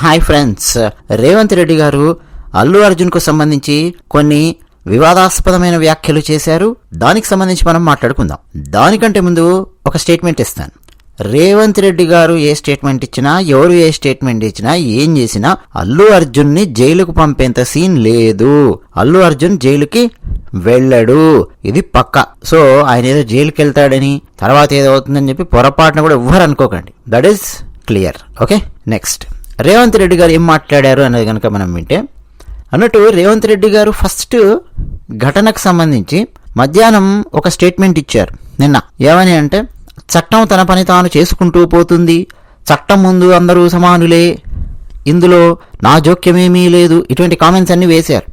Hi friends Revanth Reddy గారు అల్లు అర్జున్కు సంబంధించి కొన్ని వివాదాస్పదమైన వ్యాఖ్యలు చేశారు. దానికి సంబంధించి మనం మాట్లాడుకుందాం. దానికంటే ముందు ఒక స్టేట్మెంట్ ఇస్తాను. రేవంత్ రెడ్డి గారు ఏ స్టేట్మెంట్ ఇచ్చినా ఎవరు ఏ స్టేట్మెంట్ ఇచ్చినా ఏం చేసినా అల్లు అర్జున్ని జైలుకు పంపేంత సీన్ లేదు. అల్లు అర్జున్ జైలుకి వెళ్ళడు. ఇది పక్క. సో ఆయన ఏదో జైలుకి వెళ్తాడని తర్వాత ఏదో అవుతుందని చెప్పి పొరపాటున కూడా ఎవ్వరు అనుకోకండి. That is clear okay next Revanth Reddy garu ఏం మాట్లాడారు అనేది కనుక మనం వింటే అన్నట్టు రేవంత్ రెడ్డి గారు ఫస్ట్ ఘటనకు సంబంధించి మధ్యాహ్నం ఒక స్టేట్మెంట్ ఇచ్చారు నిన్న. ఏమని అంటే చట్టం తన పని తాను చేసుకుంటూ పోతుంది చట్టం ముందు అందరూ సమానులే ఇందులో నా జోక్యమేమీ లేదు ఇటువంటి కామెంట్స్ అన్నీ వేశారు.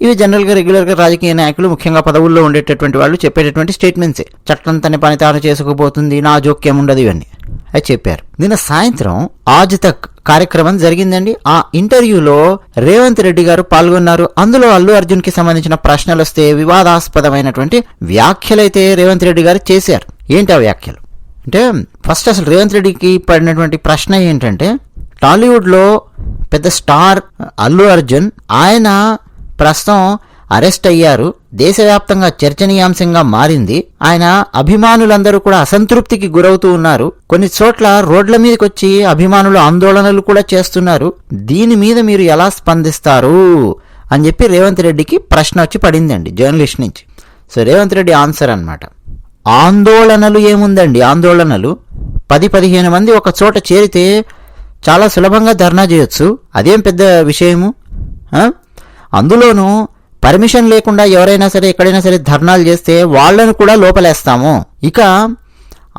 ఇవి జనరల్గా రెగ్యులర్గా రాజకీయ నాయకులు ముఖ్యంగా పదవుల్లో ఉండేటటువంటి వాళ్ళు చెప్పేటటువంటి స్టేట్మెంట్సే చట్టం తన పని తాను చేసుకుపోతుంది నా జోక్యం ఉండదు ఇవన్నీ. అది చెప్పారు. నిన్న సాయంత్రం ఆజ్ తక్ కార్యక్రమం జరిగిందండి. ఆ ఇంటర్వ్యూలో రేవంత్ రెడ్డి గారు పాల్గొన్నారు. అందులో అల్లు అర్జున్కి సంబంధించిన ప్రశ్నలు వస్తే వివాదాస్పదమైనటువంటి వ్యాఖ్యలైతే రేవంత్ రెడ్డి గారు చేశారు. ఏంటి ఆ వ్యాఖ్యలు? అంటే ఫస్ట్ అసలు రేవంత్ రెడ్డికి పడినటువంటి ప్రశ్న ఏంటంటే టాలీవుడ్లో పెద్ద స్టార్ అల్లు అర్జున్ ఆయన ప్రస్తుతం అరెస్ట్ అయ్యారు. దేశవ్యాప్తంగా చర్చనీయాంశంగా మారింది. ఆయన అభిమానులందరూ కూడా అసంతృప్తికి గురవుతూ ఉన్నారు. కొన్ని చోట్ల రోడ్ల మీదకొచ్చి అభిమానులు ఆందోళనలు కూడా చేస్తున్నారు. దీని మీద మీరు ఎలా స్పందిస్తారు? అని చెప్పి రేవంత్ రెడ్డికి ప్రశ్న వచ్చి పడిందండి జర్నలిస్ట్ నుంచి. సో రేవంత్ రెడ్డి ఆన్సర్ అన్నమాట. ఆందోళనలు ఏముందండి? ఆందోళనలు. పది పదిహేను మంది ఒక చోట చేరితే చాలా సులభంగా ధర్నా చేయొచ్చు. అదేం పెద్ద విషయము? అందులోనూ పర్మిషన్ లేకుండా ఎవరైనా సరే ఎక్కడైనా సరే ధర్నాలు చేస్తే వాళ్ళను కూడా లోపలేస్తాము. ఇక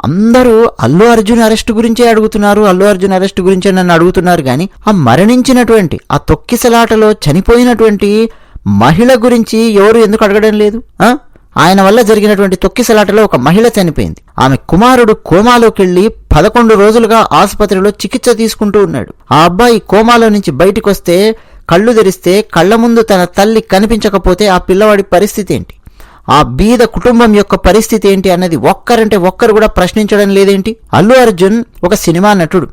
అందరూ అల్లు అర్జున్ అరెస్ట్ గురించే అడుగుతున్నారు. అల్లు అర్జున్ అరెస్ట్ గురించే నన్ను అడుగుతున్నారు కానీ ఆ మరణించినటువంటి ఆ తొక్కిసలాటలో చనిపోయినటువంటి మహిళ గురించి ఎవరు ఎందుకు అడగడం లేదు? ఆయన వల్ల జరిగినటువంటి తొక్కిసలాటలో ఒక మహిళ చనిపోయింది. ఆమె కుమారుడు కోమాలోకి వెళ్ళి పదకొండు రోజులుగా ఆసుపత్రిలో చికిత్స తీసుకుంటూ ఉన్నాడు. ఆ అబ్బాయి కోమాలో నుంచి బయటకు వస్తే కళ్ళు తెరిస్తే కళ్ళ ముందు తన తల్లి కనిపించకపోతే ఆ పిల్లవాడి పరిస్థితి ఏంటి? ఆ బీద కుటుంబం యొక్క పరిస్థితి ఏంటి అన్నది ఒక్కరంటే ఒక్కరు కూడా ప్రశ్నించడం లేదేంటి? అల్లు అర్జున్ ఒక సినిమా నటుడు.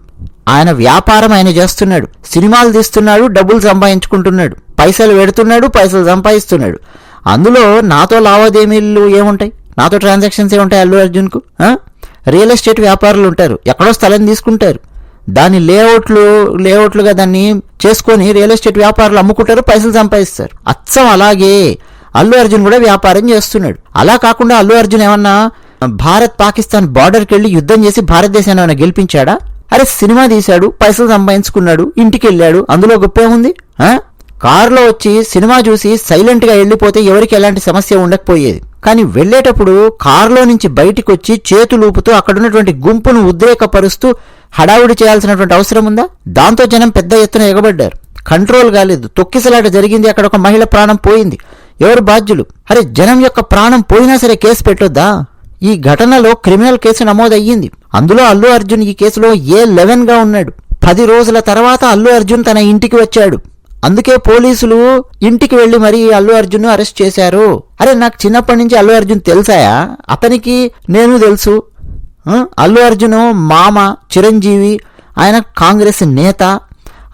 ఆయన వ్యాపారం ఆయన చేస్తున్నాడు. సినిమాలు తీస్తున్నాడు డబ్బులు సంపాదించుకుంటున్నాడు. పైసలు పెడుతున్నాడు పైసలు సంపాదిస్తున్నాడు. అందులో నాతో లావాదేవీలు ఏముంటాయి? నాతో ట్రాన్సాక్షన్స్ ఏముంటాయి అల్లు అర్జున్కు? రియల్ ఎస్టేట్ వ్యాపారులు ఉంటారు. ఎక్కడో స్థలం తీసుకుంటారు. దాని లేఅవుట్లు లేఅవుట్లుగా దాన్ని చేసుకొని రియల్ ఎస్టేట్ వ్యాపారులు అమ్ముకుంటారు పైసలు సంపాదిస్తారు. అచ్చం అలాగే. అల్లు అర్జున్ కూడా వ్యాపారం చేస్తున్నాడు. అలా కాకుండా అల్లు అర్జున్ ఏమన్నా భారత్ పాకిస్తాన్ బార్డర్కి వెళ్ళి యుద్ధం చేసి భారతదేశాన్ని ఏమైనా గెలిపించాడా? అరే సినిమా తీశాడు పైసలు సంపాదించుకున్నాడు ఇంటికి వెళ్ళాడు అందులో గొప్ప ఉంది కారులో వచ్చి సినిమా చూసి సైలెంట్గా వెళ్ళిపోతే ఎవరికి ఎలాంటి సమస్య ఉండకపోయేది. కానీ వెళ్ళేటప్పుడు కారులో నుంచి బయటికి వచ్చి చేతులు ఊపుతూ అక్కడున్నటువంటి గుంపును ఉద్రేకపరుస్తూ హడావుడి చేయాల్సినటువంటి అవసరం ఉందా? దాంతో జనం పెద్ద ఎత్తున ఎగబడ్డారు. కంట్రోల్ కాలేదు. తొక్కిసలాట జరిగింది. అక్కడ ఒక మహిళ ప్రాణం పోయింది. ఎవరు బాధ్యులు? అరే జనం యొక్క ప్రాణం పోయినా సరే కేసు పెట్టొద్దా? ఈ ఘటనలో క్రిమినల్ కేసు నమోదయ్యింది. అందులో అల్లు అర్జున్ ఈ కేసులో ఏ లెవెన్గా ఉన్నాడు. పది రోజుల తర్వాత అల్లు అర్జున్ తన ఇంటికి వచ్చాడు. అందుకే పోలీసులు ఇంటికి వెళ్ళి మరీ అల్లు అర్జున్ అరెస్ట్ చేశారు. అరే నాకు చిన్నప్పటి నుంచి అల్లు అర్జున్ తెలుసాయా? అతనికి నేను తెలుసు. అల్లు అర్జున్ మామ చిరంజీవి ఆయన కాంగ్రెస్ నేత.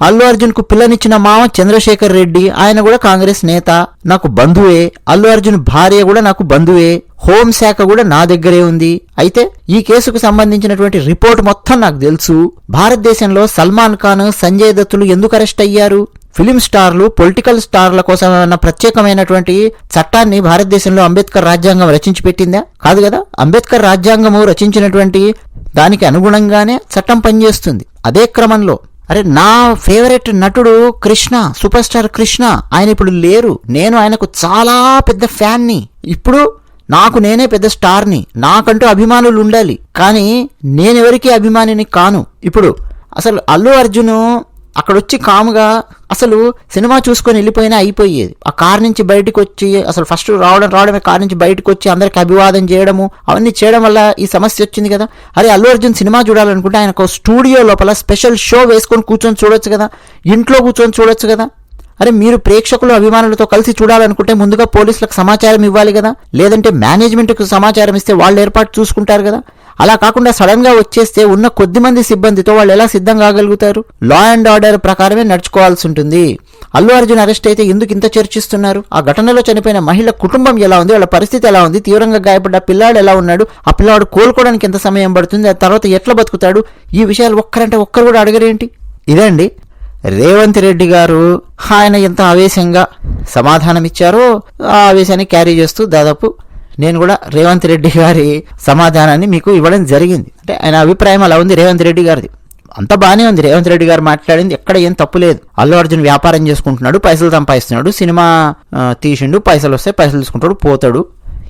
అల్లు అర్జున్కు పిల్లనిచ్చిన మామ చంద్రశేఖర్ రెడ్డి ఆయన కూడా కాంగ్రెస్ నేత. నాకు బంధువే. అల్లు అర్జున్ భార్య కూడా నాకు బంధువే. హోంశాఖ కూడా నా దగ్గరే ఉంది. అయితే ఈ కేసుకు సంబంధించినటువంటి రిపోర్ట్ మొత్తం నాకు తెలుసు. భారతదేశంలో సల్మాన్ ఖాన్ సంజయ్ దత్తులు ఎందుకు అరెస్ట్ అయ్యారు? ఫిలిం స్టార్లు పొలిటికల్ స్టార్ల కోసం ఏమన్నా ప్రత్యేకమైనటువంటి చట్టాన్ని భారతదేశంలో అంబేద్కర్ రాజ్యాంగం రచించి పెట్టిందా? కాదు కదా? అంబేద్కర్ రాజ్యాంగము రచించినటువంటి దానికి అనుగుణంగానే చట్టం పనిచేస్తుంది. అదే క్రమంలో అరే నా ఫేవరెట్ నటుడు కృష్ణ సూపర్ స్టార్ కృష్ణ ఆయన ఇప్పుడు లేరు. నేను ఆయనకు చాలా పెద్ద ఫ్యాన్ని. ఇప్పుడు నాకు నేనే పెద్ద స్టార్ని. నాకంటూ అభిమానులు ఉండాలి. కానీ నేనెవరికి అభిమానిని కాను. ఇప్పుడు అసలు అల్లు అర్జును అక్కడొచ్చి కాముగా అసలు సినిమా చూసుకొని వెళ్ళిపోయినా అయిపోయేది. ఆ కార్ నుంచి బయటకు వచ్చి అసలు ఫస్ట్ రావడం రావడమే కార్ నుంచి బయటకు వచ్చి అందరికి అభివాదం చేయడము అవన్నీ చేయడం వల్ల ఈ సమస్య వచ్చింది కదా. అరే అల్లు అర్జున్ సినిమా చూడాలనుకుంటే ఆయన ఒక స్టూడియో లోపల స్పెషల్ షో వేసుకొని కూర్చొని చూడొచ్చు కదా. ఇంట్లో కూర్చొని చూడొచ్చు కదా. అరే మీరు ప్రేక్షకులు అభిమానులతో కలిసి చూడాలనుకుంటే ముందుగా పోలీసులకు సమాచారం ఇవ్వాలి కదా? లేదంటే మేనేజ్మెంట్కు సమాచారం ఇస్తే వాళ్ళు ఏర్పాటు చూసుకుంటారు కదా? అలా కాకుండా సడన్గా వచ్చేస్తే ఉన్న కొద్ది మంది సిబ్బందితో వాళ్ళు ఎలా సిద్ధం కాగలుగుతారు లా అండ్ ఆర్డర్ ప్రకారమే నడుచుకోవాల్సి ఉంటుంది. అల్లు అర్జున్ అరెస్ట్ అయితే ఎందుకు ఇంత చర్చిస్తున్నారు? ఆ ఘటనలో చనిపోయిన మహిళ కుటుంబం ఎలా ఉంది? వాళ్ళ పరిస్థితి ఎలా ఉంది? తీవ్రంగా గాయపడ్డ పిల్లాడు ఎలా ఉన్నాడు? ఆ పిల్లాడు కోలుకోవడానికి ఎంత సమయం పడుతుంది? ఆ తర్వాత ఎట్లా బతుకుతాడు? ఈ విషయాలు ఒక్కరంటే ఒక్కరు కూడా అడగరేంటి? ఇదండి రేవంత్ రెడ్డి గారు ఆయన ఎంత ఆవేశంగా సమాధానం ఇచ్చారో ఆ ఆవేశాన్ని క్యారీ చేస్తూ దాదాపు నేను కూడా రేవంత్ రెడ్డి గారి సమాధానాన్ని మీకు ఇవ్వడం జరిగింది. అంటే ఆయన అభిప్రాయం అలా ఉంది రేవంత్ రెడ్డి గారిది. అంత బాగానే ఉంది. రేవంత్ రెడ్డి గారు మాట్లాడింది ఎక్కడ ఏం తప్పు లేదు. అల్లు అర్జున్ వ్యాపారం చేసుకుంటున్నాడు పైసలు సంపాదిస్తున్నాడు సినిమా తీసిండు పైసలు వస్తే పైసలు తీసుకుంటాడు పోతాడు.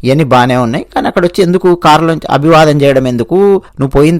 ఇవన్నీ బాగానే ఉన్నాయి. కానీ అక్కడ వచ్చి ఎందుకు కారులో అభివాదం చేయడం ఎందుకు? నువ్వు పోయిన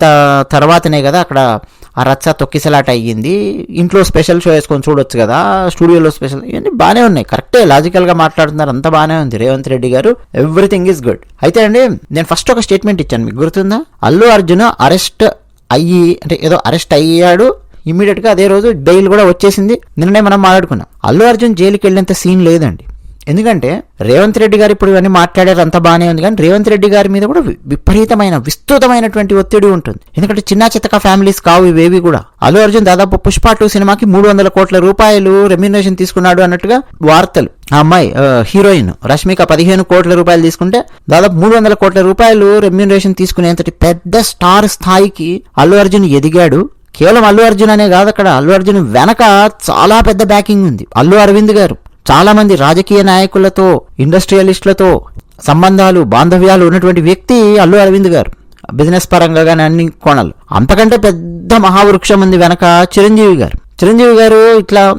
తర్వాతనే కదా అక్కడ ఆ రచ్చ తొక్కిసలాట అయ్యింది. ఇంట్లో స్పెషల్ షో వేసుకొని చూడొచ్చు కదా. స్టూడియోలో స్పెషల్ ఇవన్నీ బాగానే ఉన్నాయి. కరెక్టే లాజికల్గా మాట్లాడుతున్నారు. అంతా బాగానే ఉంది. రేవంత్ రెడ్డి గారు ఎవ్రీథింగ్ ఈజ్ గుడ్ అయితే అండి నేను ఫస్ట్ ఒక స్టేట్మెంట్ ఇచ్చాను. మీకు గుర్తుందా? అల్లు అర్జున్ అరెస్ట్ అయ్యి అంటే ఏదో అరెస్ట్ అయ్యాడు. ఇమీడియట్గా అదే రోజు బెయిల్ కూడా వచ్చేసింది. నిన్ననే మనం మాట్లాడుకున్నాం. అల్లు అర్జున్ జైలుకి వెళ్ళేంత సీన్ లేదండి. ఎందుకంటే రేవంత్ రెడ్డి గారు ఇప్పుడు ఇవన్నీ మాట్లాడారు అంత బాగానే ఉంది. కానీ రేవంత్ రెడ్డి గారి మీద కూడా విపరీతమైన విస్తృతమైనటువంటి ఒత్తిడి ఉంటుంది. ఎందుకంటే చిన్న చిత్తక ఫ్యామిలీస్ కావు ఇవేవి కూడా. అల్లు అర్జున్ దాదాపు పుష్ప టూ సినిమాకి మూడు వందల కోట్ల రూపాయలు రెమ్యునేషన్ తీసుకున్నాడు అన్నట్టుగా వార్తలు. ఆ అమ్మాయి హీరోయిన్ రష్మిక పదిహేను కోట్ల రూపాయలు తీసుకుంటే దాదాపు మూడు వందల కోట్ల రూపాయలు రెమ్యునరేషన్ తీసుకునేంతటి పెద్ద స్టార్ స్థాయికి అల్లు అర్జున్ ఎదిగాడు. కేవలం అల్లు అర్జున్ అనే కాదు అక్కడ. అల్లు అర్జున్ వెనక చాలా పెద్ద బ్యాకింగ్ ఉంది. అల్లు అరవింద్ గారు. చాలామంది రాజకీయ నాయకులతో ఇండస్ట్రియలిస్టులతో సంబంధాలు బాంధవ్యాలు ఉన్నటువంటి వ్యక్తి అల్లు అరవింద్ గారు. బిజినెస్ పరంగా కానీ అన్ని కోణాలు. అంతకంటే పెద్ద మహావృక్షం ఉంది వెనక చిరంజీవి గారు. చిరంజీవి గారు ఇట్లా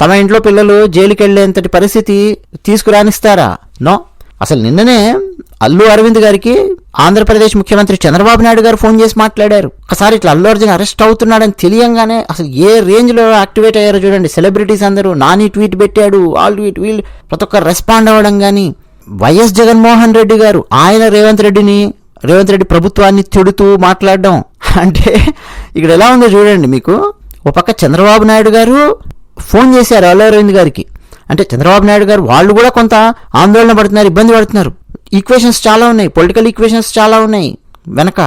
తమ ఇంట్లో పిల్లలు జైలుకి వెళ్ళేంతటి పరిస్థితి తీసుకురానిస్తారా? నో. అసలు నిన్ననే అల్లు అరవింద్ గారికి ఆంధ్రప్రదేశ్ ముఖ్యమంత్రి చంద్రబాబు నాయుడు గారు ఫోన్ చేసి మాట్లాడారు. ఒకసారి ఇట్లా అల్లు అర్జున్ అరెస్ట్ అవుతున్నాడని తెలియంగానే అసలు ఏ రేంజ్లో యాక్టివేట్ అయ్యారో చూడండి. సెలబ్రిటీస్ అందరూ నాని ట్వీట్ పెట్టాడు ఆల్ ట్వీట్ వీళ్ళు ప్రతి ఒక్కరు రెస్పాండ్ అవ్వడం కానీ వైఎస్ జగన్మోహన్ రెడ్డి గారు ఆయన రేవంత్ రెడ్డిని రేవంత్ రెడ్డి ప్రభుత్వాన్ని తిడుతూ మాట్లాడడం అంటే ఇక్కడ ఎలా ఉందో చూడండి మీకు. ఒక పక్క చంద్రబాబు నాయుడు గారు ఫోన్ చేశారు అల్లు అరవింద్ గారికి. అంటే చంద్రబాబు నాయుడు గారు వాళ్ళు కూడా కొంత ఆందోళన పడుతున్నారు ఇబ్బంది పడుతున్నారు. ఈక్వేషన్స్ చాలా ఉన్నాయి. పొలిటికల్ ఈక్వేషన్స్ చాలా ఉన్నాయి. వెనక.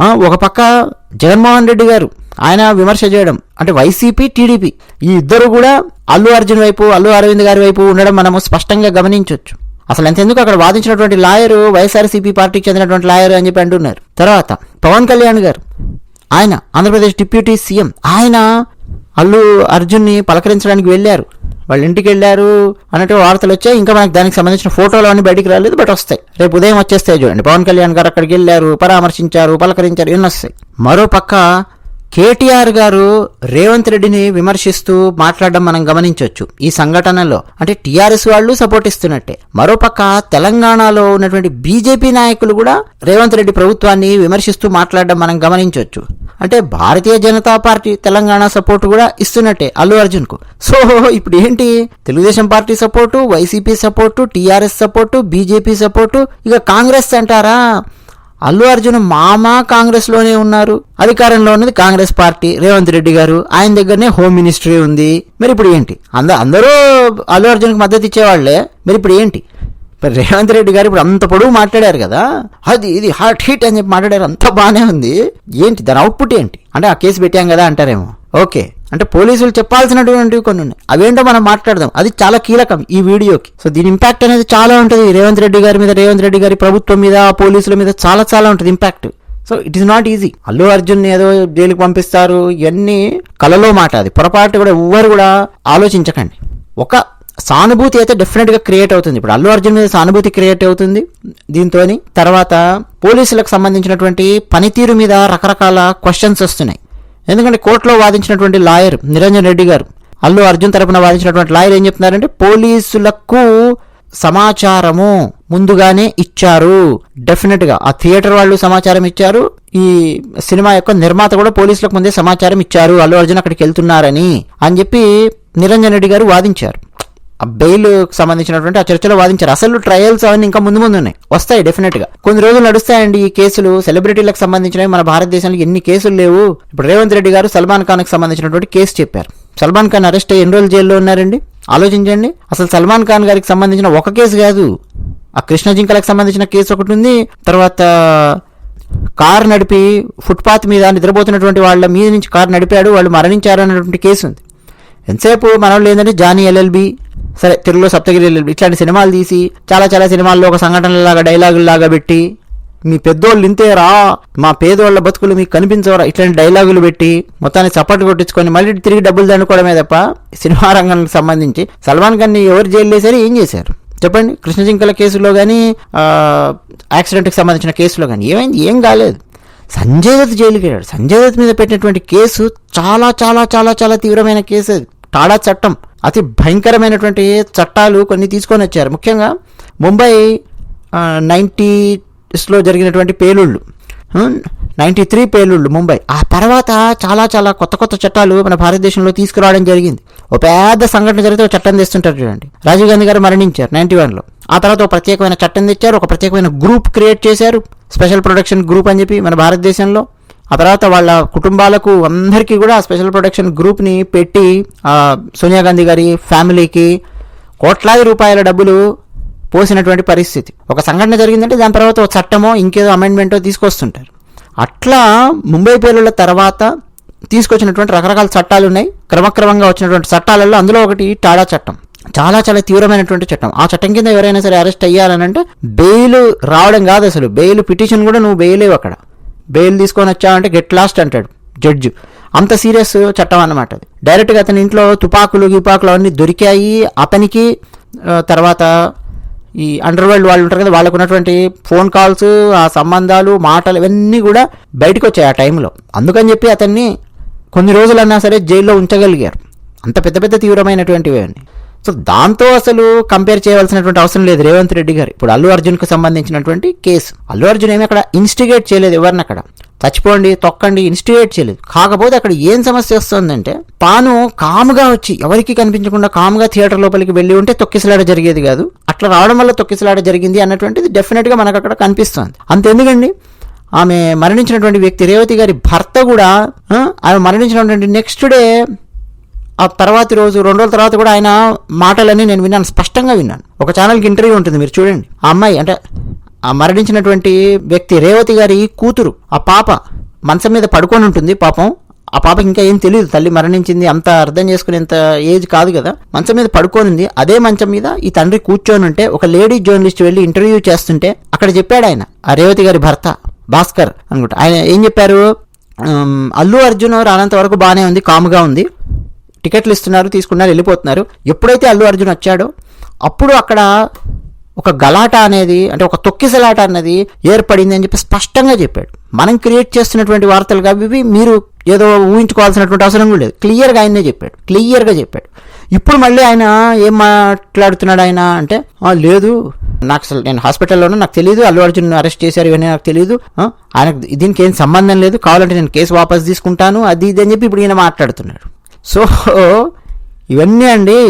ఒక పక్క జగన్మోహన్ రెడ్డి గారు ఆయన విమర్శ చేయడం అంటే వైసీపీ టీడీపీ ఈ ఇద్దరు కూడా అల్లు అర్జున్ వైపు అల్లు అరవింద్ గారి వైపు ఉండడం మనము స్పష్టంగా గమనించవచ్చు అసలు అంతెందుకు అక్కడ వాదించినటువంటి లాయరు వైఎస్ఆర్సీపీ పార్టీకి చెందినటువంటి లాయర్ అని చెప్పి అంటున్నారు. తర్వాత పవన్ కళ్యాణ్ గారు ఆయన ఆంధ్రప్రదేశ్ డిప్యూటీ సీఎం ఆయన అల్లు అర్జున్ని పలకరించడానికి వెళ్ళారు. వాళ్ళ ఇంటికి వెళ్ళారు అన్నట్టు వార్తలు వచ్చాయి ఇంకా మనకి దానికి సంబంధించిన ఫోటోలు అన్ని బయటికి రాలేదు బట్ వస్తాయి. రేపు ఉదయం వచ్చేస్తాయి చూడండి. పవన్ కళ్యాణ్ గారు అక్కడికి వెళ్ళారు పరామర్శించారు పలకరించారు ఇవన్నీ వస్తాయి. మరో పక్క కేటీఆర్ గారు రేవంత్ రెడ్డిని విమర్శిస్తూ మాట్లాడడం మనం గమనించవచ్చు ఈ సంఘటనలో అంటే టీఆర్ఎస్ వాళ్ళు సపోర్ట్ ఇస్తున్నట్టే. మరోపక్క తెలంగాణలో ఉన్నటువంటి బీజేపీ నాయకులు కూడా రేవంత్ రెడ్డి ప్రభుత్వాన్ని విమర్శిస్తూ మాట్లాడడం మనం గమనించవచ్చు అంటే భారతీయ జనతా పార్టీ తెలంగాణ సపోర్ట్ కూడా ఇస్తున్నట్టే అల్లు అర్జున్కు సో ఇప్పుడు ఏంటి? Telugu Desam Party support YCP support TRS support BJP support ఇక కాంగ్రెస్ అంటారా? అల్లు అర్జున్ మామ కాంగ్రెస్లోనే ఉన్నారు. అధికారంలో ఉన్నది కాంగ్రెస్ పార్టీ. రేవంత్ రెడ్డి గారు. ఆయన దగ్గరనే హోమ్ మినిస్ట్రీ ఉంది. మరి ఇప్పుడు ఏంటి? అంద అందరూ అల్లు అర్జున్కి మద్దతు ఇచ్చేవాళ్ళే. మరి ఇప్పుడు ఏంటి? మరి రేవంత్ రెడ్డి గారు ఇప్పుడు అంత పొడవు మాట్లాడారు కదా. అది ఇది హార్ట్ హిట్ అని చెప్పి మాట్లాడారు. అంత బాగానే ఉంది. ఏంటి? దాని అవుట్పుట్ ఏంటి? అంటే ఆ కేసు పెట్టాం కదా అంటారేమో. ఓకే. అంటే పోలీసులు చెప్పాల్సినటువంటివి కొన్ని ఉన్నాయి. అవేంటో మనం మాట్లాడదాం. అది చాలా కీలకం ఈ వీడియోకి. సో దీని ఇంపాక్ట్ అనేది చాలా ఉంటుంది. రేవంత్ రెడ్డి గారి మీద రేవంత్ రెడ్డి గారి ప్రభుత్వం మీద పోలీసుల మీద చాలా చాలా ఉంటుంది impact so it is not easy Allu Arjun ఏదో జైలుకి పంపిస్తారు ఇవన్నీ కలలో మాట అది. పొరపాటు కూడా ఎవ్వరు కూడా ఆలోచించకండి. ఒక సానుభూతి అయితే డెఫినెట్గా క్రియేట్ అవుతుంది. ఇప్పుడు అల్లు అర్జున్ మీద సానుభూతి క్రియేట్ అవుతుంది దీంతో తర్వాత పోలీసులకు సంబంధించినటువంటి పనితీరు మీద రకరకాల క్వశ్చన్స్ వస్తున్నాయి. ఎందుకంటే కోర్టులో వాదించినటువంటి లాయర్ నిరంజన్ రెడ్డి గారు అల్లు అర్జున్ తరపున వాదించినటువంటి లాయర్ ఏం చెప్తున్నారంటే పోలీసులకు సమాచారము ముందుగానే ఇచ్చారు. డెఫినెట్గా ఆ థియేటర్ వాళ్ళు సమాచారం ఇచ్చారు. ఈ సినిమా యొక్క నిర్మాత కూడా పోలీసులకు ముందే సమాచారం ఇచ్చారు. అల్లు అర్జున్ అక్కడికి వెళ్తున్నారని అని చెప్పి నిరంజన్ రెడ్డి గారు వాదించారు. ఆ బెయిల్ సంబంధించినటువంటి ఆ చర్చలో వాదించారు. అసలు ట్రయల్స్ అవన్నీ ఇంకా ముందు ముందు ఉన్నాయి. వస్తాయి డెఫినెట్గా. కొన్ని రోజులు నడుస్తాయండి ఈ కేసులు. సెలబ్రిటీలకు సంబంధించినవి మన భారతదేశంలో ఎన్ని కేసులు లేవు. ఇప్పుడు రేవంత్ రెడ్డి గారు సల్మాన్ ఖాన్కి సంబంధించినటువంటి కేసు చెప్పారు. సల్మాన్ ఖాన్ అరెస్ట్ అయ్యి ఎన్ని రోజులు జైల్లో ఉన్నారండి? ఆలోచించండి. అసలు సల్మాన్ ఖాన్ గారికి సంబంధించిన ఒక కేసు కాదు. ఆ కృష్ణ జింకలకు సంబంధించిన కేసు ఒకటి ఉంది. తర్వాత కారు నడిపి ఫుట్పాత్ మీద నిద్రపోతున్నటువంటి వాళ్ళ మీద నుంచి కారు నడిపాడు. వాళ్ళు మరణించారు అన్నటువంటి కేసు ఉంది. ఎంతసేపు మనం లేదంటే జానీ ఎల్ఎల్బి సరే తెలుగులో సప్తగిరి ఇట్లాంటి సినిమాలు తీసి చాలా చాలా సినిమాల్లో ఒక సంఘటనలాగా డైలాగుల్లాగా పెట్టి మీ పెద్దోళ్ళు ఇంతేరా మా పేదోళ్ళ బతుకులు మీకు కనిపించవరా? ఇట్లాంటి డైలాగులు పెట్టి మొత్తాన్ని చప్పట్లు కొట్టించుకొని మళ్ళీ తిరిగి డబ్బులు దండుకోవడమే తప్ప సినిమా రంగానికి సంబంధించి సల్మాన్ ఖాన్ని ఎవరు జైలు వేశారు ఏం చేశారు? చెప్పండి. కృష్ణజింకల కేసులో కానీ యాక్సిడెంట్కి సంబంధించిన కేసులో కానీ ఏమైంది? ఏం కాలేదు. సంజయ్ దత్ జైలుకి వెళ్ళాడు సంజయ్ దత్ మీద పెట్టినటువంటి కేసు చాలా చాలా చాలా చాలా తీవ్రమైన కేసు అది. టాడా చట్టం అతి భయంకరమైనటువంటి చట్టాలు కొన్ని తీసుకొని వచ్చారు. ముఖ్యంగా ముంబై నైంటీస్లో జరిగినటువంటి పేలుళ్ళు. నైంటీ త్రీ పేలుళ్ళు ముంబై. ఆ తర్వాత చాలా చాలా కొత్త కొత్త చట్టాలు మన భారతదేశంలో తీసుకురావడం జరిగింది. ఒక పెద్ద సంఘటన జరిగితే ఒక చట్టం తెస్తుంటారు చూడండి. రాజీవ్ గాంధీ గారు మరణించారు నైంటీ వన్లో. ఆ తర్వాత ఒక ప్రత్యేకమైన చట్టం తెచ్చారు. ఒక ప్రత్యేకమైన గ్రూప్ క్రియేట్ చేశారు. స్పెషల్ ప్రొడక్షన్ గ్రూప్ అని చెప్పి మన భారతదేశంలో. ఆ తర్వాత వాళ్ళ కుటుంబాలకు అందరికీ కూడా స్పెషల్ ప్రొటెక్షన్ గ్రూప్ని పెట్టి సోనియా గాంధీ గారి ఫ్యామిలీకి కోట్లాది రూపాయల డబ్బులు పోసినటువంటి పరిస్థితి. ఒక సంఘటన జరిగిందంటే దాని తర్వాత ఒక చట్టమో ఇంకేదో అమెండ్మెంటో తీసుకొస్తుంటారు. అట్లా ముంబై పేలుళ్ళ తర్వాత తీసుకొచ్చినటువంటి రకరకాల చట్టాలు ఉన్నాయి. క్రమక్రమంగా వచ్చినటువంటి చట్టాలలో అందులో ఒకటి టాడా చట్టం. చాలా చాలా తీవ్రమైనటువంటి చట్టం. ఆ చట్టం కింద ఎవరైనా సరే అరెస్ట్ అయ్యాలనంటే బెయిల్ రావడం కాదు అసలు. బెయిల్ పిటిషన్ కూడా నువ్వు బెయిలేవు అక్కడ. బెయిల్ తీసుకొని వచ్చావంటే గెట్ లాస్ట్ అంటాడు జడ్జి. అంత సీరియస్ చట్టం అన్నమాట అది. డైరెక్ట్గా అతని ఇంట్లో తుపాకులు గిపాకులు అవన్నీ దొరికాయి. అతనికి తర్వాత ఈ అండర్ వరల్డ్ వాళ్ళు ఉంటారు కదా వాళ్ళకు ఉన్నటువంటి ఫోన్ కాల్స్ ఆ సంబంధాలు మాటలు ఇవన్నీ కూడా బయటకు వచ్చాయి ఆ టైంలో. అందుకని చెప్పి అతన్ని కొన్ని రోజులన్నా సరే జైల్లో ఉంచగలిగారు. అంత పెద్ద పెద్ద తీవ్రమైనటువంటివి అవన్నీ సో దాంతో అసలు కంపేర్ చేయవలసినటువంటి అవసరం లేదు రేవంత్ రెడ్డి గారు. ఇప్పుడు అల్లు అర్జున్కు సంబంధించినటువంటి కేసు. అల్లు అర్జున్ ఏమి అక్కడ ఇన్స్టిగేట్ చేయలేదు ఎవరిని అక్కడ. చచ్చిపోండి తొక్కండి ఇన్స్టిగేట్ చేయలేదు. కాకపోతే అక్కడ ఏం సమస్య వస్తుందంటే తాను కాముగా వచ్చి ఎవరికి కనిపించకుండా కాముగా థియేటర్ లోపలికి వెళ్ళి ఉంటే తొక్కిసలాడ జరిగేది కాదు. అట్లా రావడం వల్ల తొక్కిసలాడ జరిగింది అన్నటువంటిది డెఫినెట్గా మనకు అక్కడ కనిపిస్తుంది. అంతెందుకండి? ఆమె మరణించినటువంటి వ్యక్తి రేవతి గారి భర్త కూడా ఆమె మరణించినటువంటి నెక్స్ట్ డే ఆ తర్వాతి రోజు రెండు రోజుల తర్వాత కూడా ఆయన మాటలన్నీ నేను విన్నాను స్పష్టంగా విన్నాను. ఒక ఛానల్కి ఇంటర్వ్యూ ఉంటుంది మీరు చూడండి. ఆ అమ్మాయి అంటే ఆ మరణించినటువంటి వ్యక్తి రేవతి గారి కూతురు ఆ పాప మంచం మీద పడుకొని ఉంటుంది పాపం. ఆ పాపకి ఇంకా ఏం తెలియదు తల్లి మరణించింది అంత అర్థం చేసుకునేంత ఏజ్ కాదు కదా. మంచం మీద పడుకోనింది అదే మంచం మీద ఈ తండ్రి కూర్చొని ఉంటే ఒక లేడీ జర్నలిస్ట్ వెళ్ళి ఇంటర్వ్యూ చేస్తుంటే అక్కడ చెప్పాడు ఆయన ఆ రేవతి గారి భర్త భాస్కర్ అనుకుంటా. ఆయన ఏం చెప్పారు? అల్లు అర్జున్ రానంత వరకు బాగానే ఉంది కాముగా ఉంది. టికెట్లు ఇస్తున్నారు తీసుకున్నారు వెళ్ళిపోతున్నారు. ఎప్పుడైతే అల్లు అర్జున్ వచ్చాడో అప్పుడు అక్కడ ఒక గలాట అనేది అంటే ఒక తొక్కిసలాట అనేది ఏర్పడింది అని చెప్పి స్పష్టంగా చెప్పాడు. మనం క్రియేట్ చేస్తున్నటువంటి వార్తలు కావి ఇవి మీరు ఏదో ఊహించుకోవాల్సినటువంటి అవసరం కూడా లేదు. క్లియర్గా ఆయనే చెప్పాడు. క్లియర్గా చెప్పాడు. ఇప్పుడు మళ్ళీ ఆయన ఏం మాట్లాడుతున్నాడు ఆయన అంటే లేదు. నాకు అసలు నేను హాస్పిటల్లోనే నాకు తెలియదు అల్లు అర్జున్ అరెస్ట్ చేశారు ఇవన్నీ నాకు తెలియదు ఆయనకు దీనికి ఏం సంబంధం లేదు. కావాలంటే నేను కేసు వాపస్ తీసుకుంటాను. అది ఇది అని చెప్పి ఇప్పుడు ఈయన మాట్లాడుతున్నాడు. సో ఇవన్నీ అండి.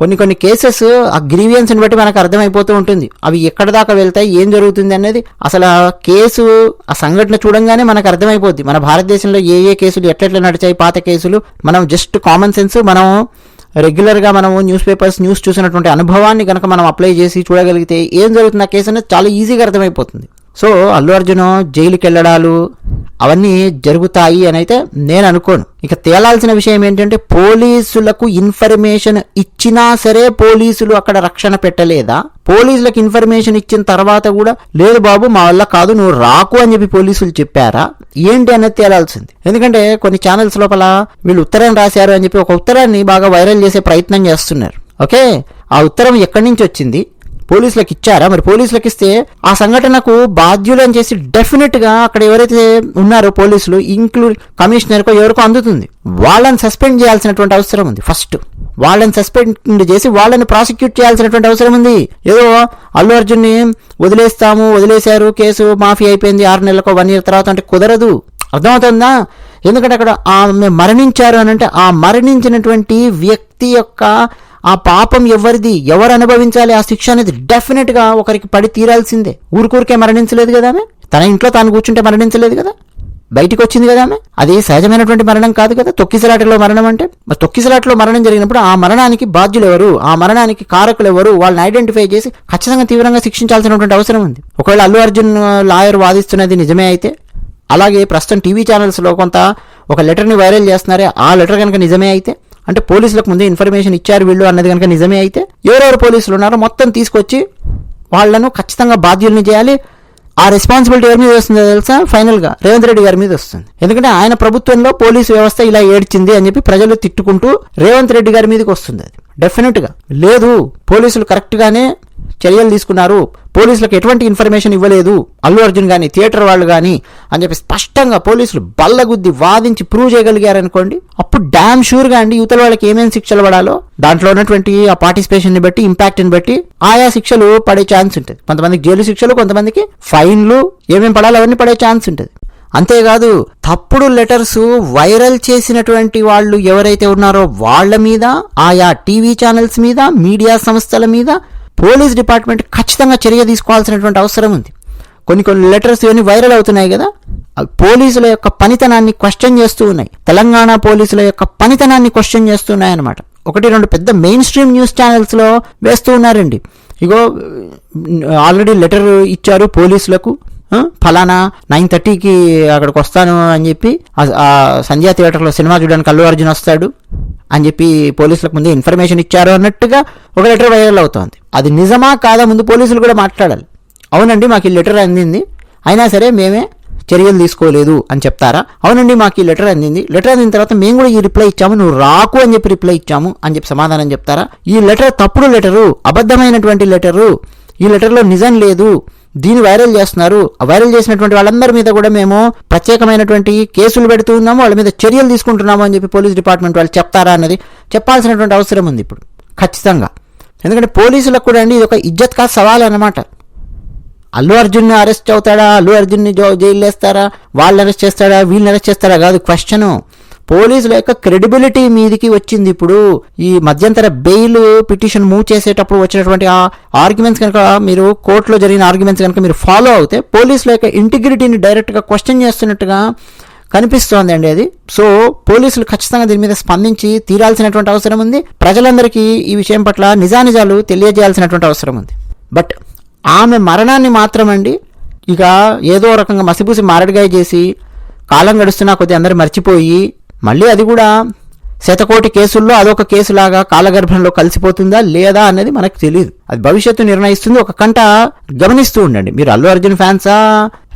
కొన్ని కొన్ని కేసెస్ ఆ గ్రీవియన్స్ని బట్టి మనకు అర్థమైపోతూ ఉంటుంది. అవి ఎక్కడ దాకా వెళ్తాయి ఏం జరుగుతుంది అనేది అసలు ఆ కేసు ఆ సంఘటన చూడంగానే మనకు అర్థమైపోద్ది. మన భారతదేశంలో ఏ ఏ కేసులు ఎట్లెట్లా నడిచాయి పాత కేసులు. మనం జస్ట్ కామన్ సెన్స్ మనం రెగ్యులర్గా మనము న్యూస్ పేపర్స్ న్యూస్ చూసినటువంటి అనుభవాన్ని కనుక మనం అప్లై చేసి చూడగలిగితే ఏం జరుగుతుంది ఆ కేసు అనేది చాలా ఈజీగా అర్థమైపోతుంది. సో అల్లు అర్జున్ జైలుకి వెళ్ళడాలు అవన్నీ జరుగుతాయి అని అయితే నేను అనుకోను. ఇక తేలాల్సిన విషయం ఏంటంటే పోలీసులకు ఇన్ఫర్మేషన్ ఇచ్చినా సరే పోలీసులు అక్కడ రక్షణ పెట్టలేదా? పోలీసులకు ఇన్ఫర్మేషన్ ఇచ్చిన తర్వాత కూడా లేదు బాబు మా వల్ల కాదు నువ్వు రాకు అని చెప్పి పోలీసులు చెప్పారా? ఏంటి అనేది తేలాల్సింది. ఎందుకంటే కొన్ని ఛానల్స్ లోపల వీళ్ళు ఉత్తరం రాశారు అని చెప్పి ఒక ఉత్తరాన్ని బాగా వైరల్ చేసే ప్రయత్నం చేస్తున్నారు. ఓకే? ఆ ఉత్తరం ఎక్కడి నుంచి వచ్చింది? పోలీసులకు ఇచ్చారా మరి పోలీసులకు ఇస్తే ఆ సంఘటనకు బాధ్యులు అని చేసి డెఫినెట్గా అక్కడ ఎవరైతే ఉన్నారో పోలీసులు ఇంక్లూడ్ కమిషనర్ కో ఎవరికో అందుతుంది. వాళ్ళని సస్పెండ్ చేయాల్సినటువంటి అవసరం ఉంది. ఫస్ట్ వాళ్ళని సస్పెండ్ చేసి వాళ్ళని ప్రాసిక్యూట్ చేయాల్సినటువంటి అవసరం ఉంది. ఏదో అల్లు అర్జున్ని వదిలేస్తాము వదిలేశారు కేసు మాఫీ అయిపోయింది ఆరు నెలలకు వన్ ఇయర్ తర్వాత అంటే కుదరదు. అర్థమవుతుందా? ఎందుకంటే అక్కడ ఆమె మరణించారు అని అంటే ఆ మరణించినటువంటి వ్యక్తి యొక్క ఆ పాపం ఎవరిది? ఎవరు అనుభవించాలి ఆ శిక్ష అనేది డెఫినెట్గా ఒకరికి పడి తీరాల్సిందే. ఊరికూరికే మరణించలేదు కదా ఆమె? తన ఇంట్లో తాను కూర్చుంటే మరణించలేదు కదా? బయటికి వచ్చింది కదా ఆమె? అది సహజమైనటువంటి మరణం కాదు కదా? తొక్కిసలాటలో మరణం అంటే? మరి తొక్కిసలాటలో మరణం జరిగినప్పుడు ఆ మరణానికి బాధ్యులు ఎవరు ఆ మరణానికి కారకులు ఎవరు వాళ్ళని ఐడెంటిఫై చేసి ఖచ్చితంగా తీవ్రంగా శిక్షించాల్సినటువంటి అవసరం ఉంది. ఒకవేళ అల్లు అర్జున్ లాయర్ వాదిస్తున్నది నిజమే అయితే అలాగే ప్రస్తుతం టీవీ ఛానల్స్లో కొంత ఒక లెటర్ని వైరల్ చేస్తున్నారే ఆ లెటర్ కనుక నిజమే అయితే అంటే పోలీసులకు ముందే ఇన్ఫర్మేషన్ ఇచ్చారు వీళ్ళు అన్నది కనుక నిజమే అయితే ఎవరెవరు పోలీసులు ఉన్నారో మొత్తం తీసుకొచ్చి వాళ్ళను ఖచ్చితంగా బాధ్యుల్ని చేయాలి. ఆ రెస్పాన్సిబిలిటీ ఎవరి మీద వస్తుందో తెలుసా? ఫైనల్గా రేవంత్ రెడ్డి గారి మీద వస్తుంది. ఎందుకంటే ఆయన ప్రభుత్వంలో పోలీసు వ్యవస్థ ఇలా ఏడ్చింది అని చెప్పి ప్రజలు తిట్టుకుంటూ రేవంత్ రెడ్డి గారి మీదకి వస్తుంది అది. డెఫినెట్గా లేదు. పోలీసులు కరెక్ట్గానే చర్యలు తీసుకున్నారు. పోలీసులకు ఎటువంటి ఇన్ఫర్మేషన్ ఇవ్వలేదు. అల్లు అర్జున్ కానీ థియేటర్ వాళ్ళు కానీ అని చెప్పి స్పష్టంగా పోలీసులు బల్లగుద్ది వాదించి ప్రూవ్ చేయగలిగారనుకోండి అప్పుడు డామ్ షూర్గా అండి యువతల వాళ్ళకి ఏమేమి శిక్షలు పడాలో. దాంట్లో ఉన్నటువంటి ఆ పార్టిసిపేషన్ని బట్టి ఇంపాక్ట్ని బట్టి ఆయా శిక్షలు పడే ఛాన్స్ ఉంటుంది. కొంతమందికి జైలు శిక్షలు కొంతమందికి ఫైన్లు ఏమేమి పడాలో అవన్నీ పడే ఛాన్స్ ఉంటుంది. అంతేకాదు తప్పుడు లెటర్స్ వైరల్ చేసినటువంటి వాళ్ళు ఎవరైతే ఉన్నారో వాళ్ళ మీద ఆయా టీవీ ఛానల్స్ మీద మీడియా సంస్థల మీద పోలీస్ డిపార్ట్మెంట్ ఖచ్చితంగా చర్య తీసుకోవాల్సినటువంటి అవసరం ఉంది. కొన్ని కొన్ని లెటర్స్ ఇవన్నీ వైరల్ అవుతున్నాయి కదా. పోలీసుల యొక్క పనితనాన్ని క్వశ్చన్ చేస్తూ ఉన్నాయి. తెలంగాణ పోలీసుల యొక్క పనితనాన్ని క్వశ్చన్ చేస్తున్నాయి అనమాట ఒకటి రెండు పెద్ద మెయిన్ స్ట్రీమ్ న్యూస్ ఛానల్స్లో వేస్తూ ఉన్నారండి. ఇగో ఆల్రెడీ లెటర్ ఇచ్చారు పోలీసులకు. ఫలానా నైన్ థర్టీకి అక్కడికి వస్తాను అని చెప్పి ఆ- ఆ సంధ్యా థియేటర్లో సినిమా చూడడానికి అల్లు అర్జున్ వస్తాడు అని చెప్పి పోలీసులకు ముందే ఇన్ఫర్మేషన్ ఇచ్చారు అన్నట్టుగా ఒక లెటర్ వైరల్ అవుతోంది. అది నిజమా కాదా ముందు పోలీసులు కూడా మాట్లాడాలి. అవునండి మాకు ఈ లెటర్ అందింది. అయినా సరే మేమే చర్యలు తీసుకోలేదు అని చెప్తారా? అవునండి మాకు ఈ లెటర్ అందింది. లెటర్ అందిన తర్వాత మేము కూడా ఈ రిప్లై ఇచ్చాము. నువ్వు రాకు అని చెప్పి రిప్లై ఇచ్చాము అని చెప్పి సమాధానం చెప్తారా? ఈ లెటర్ తప్పుడు లెటరు అబద్ధమైనటువంటి లెటరు ఈ లెటర్లో నిజం లేదు. దీన్ని వైరల్ చేస్తున్నారు. ఆ వైరల్ చేసినటువంటి వాళ్ళందరి మీద కూడా మేము ప్రత్యేకమైనటువంటి కేసులు పెడుతూ ఉన్నాము. వాళ్ళ మీద చర్యలు తీసుకుంటున్నాము అని చెప్పి పోలీస్ డిపార్ట్మెంట్ వాళ్ళు చెప్తారా అన్నది చెప్పాల్సినటువంటి అవసరం ఉంది ఇప్పుడు. ఖచ్చితంగా. ఎందుకంటే పోలీసులకు కూడా అండి ఇది ఒక ఇజ్జత్ కా సవాల్ అనమాట అల్లు అర్జున్ని అరెస్ట్ అవుతాడా? అల్లు అర్జున్ని జో- జైలు వేస్తారా? వాళ్ళు అరెస్ట్ చేస్తాడా? వీళ్ళని అరెస్ట్ చేస్తారా? కాదు క్వశ్చను. పోలీసుల యొక్క క్రెడిబిలిటీ మీదికి వచ్చింది ఇప్పుడు. ఈ మధ్యంతర బెయిల్ పిటిషన్ మూవ్ చేసేటప్పుడు వచ్చినటువంటి ఆ ఆర్గ్యుమెంట్స్ కనుక మీరు కోర్టులో జరిగిన ఆర్గ్యుమెంట్స్ కనుక మీరు ఫాలో అవుతే పోలీసుల యొక్క ఇంటిగ్రిటీని డైరెక్ట్గా క్వశ్చన్ చేస్తున్నట్టుగా కనిపిస్తోంది అండి అది. సో పోలీసులు ఖచ్చితంగా దీని మీద స్పందించి తీరాల్సినటువంటి అవసరం ఉంది. ప్రజలందరికీ ఈ విషయం పట్ల నిజానిజాలు తెలియజేయాల్సినటువంటి అవసరం ఉంది. బట్ ఆమె మరణాన్ని మాత్రమండి ఇక ఏదో రకంగా మసిపూసి మారడిగాయ చేసి కాలం గడుస్తున్నా కొద్ది అందరూ మర్చిపోయి మళ్ళీ అది కూడా శతకోటి కేసుల్లో అదొక కేసులాగా కాలగర్భంలో కలిసిపోతుందా లేదా అనేది మనకు తెలియదు అది భవిష్యత్తు నిర్ణయిస్తుంది. ఒక కంట గమనిస్తూ ఉండండి. మీరు అల్లు అర్జున్ ఫ్యాన్సా?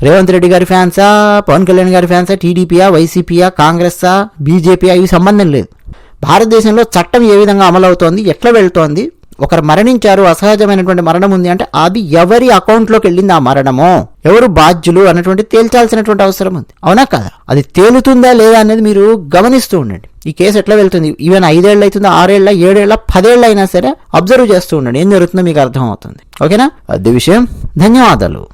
రేవంత్ రెడ్డి గారి ఫ్యాన్సా? పవన్ కళ్యాణ్ గారి ఫ్యాన్సా? టీడీపీయా? వైసీపీయా? కాంగ్రెస్సా? బీజేపీయా? ఇవి సంబంధం లేదు. భారతదేశంలో చట్టం ఏ విధంగా అమలవుతోంది? ఎట్లా వెళ్తోంది? ఒకరు మరణించారు అసహజమైనటువంటి మరణం ఉంది అంటే అది ఎవరి అకౌంట్లోకి వెళ్ళింది ఆ మరణము? ఎవరు బాధ్యులు అన్నటువంటి తేల్చాల్సినటువంటి అవసరం ఉంది. అవునా కదా? అది తేలుతుందా లేదా అనేది మీరు గమనిస్తూ ఉండండి. ఈ కేసు ఎట్లా వెళ్తుంది? ఈవెన్ ఐదేళ్ళు అవుతుందా? ఆరేళ్ళ? ఏడేళ్ళ? పదేళ్ళు అయినా సరే అబ్జర్వ్ చేస్తూ ఉండండి. ఏం జరుగుతుందో మీకు అర్థం అవుతుంది ఓకేనా? అది విషయం. ధన్యవాదాలు.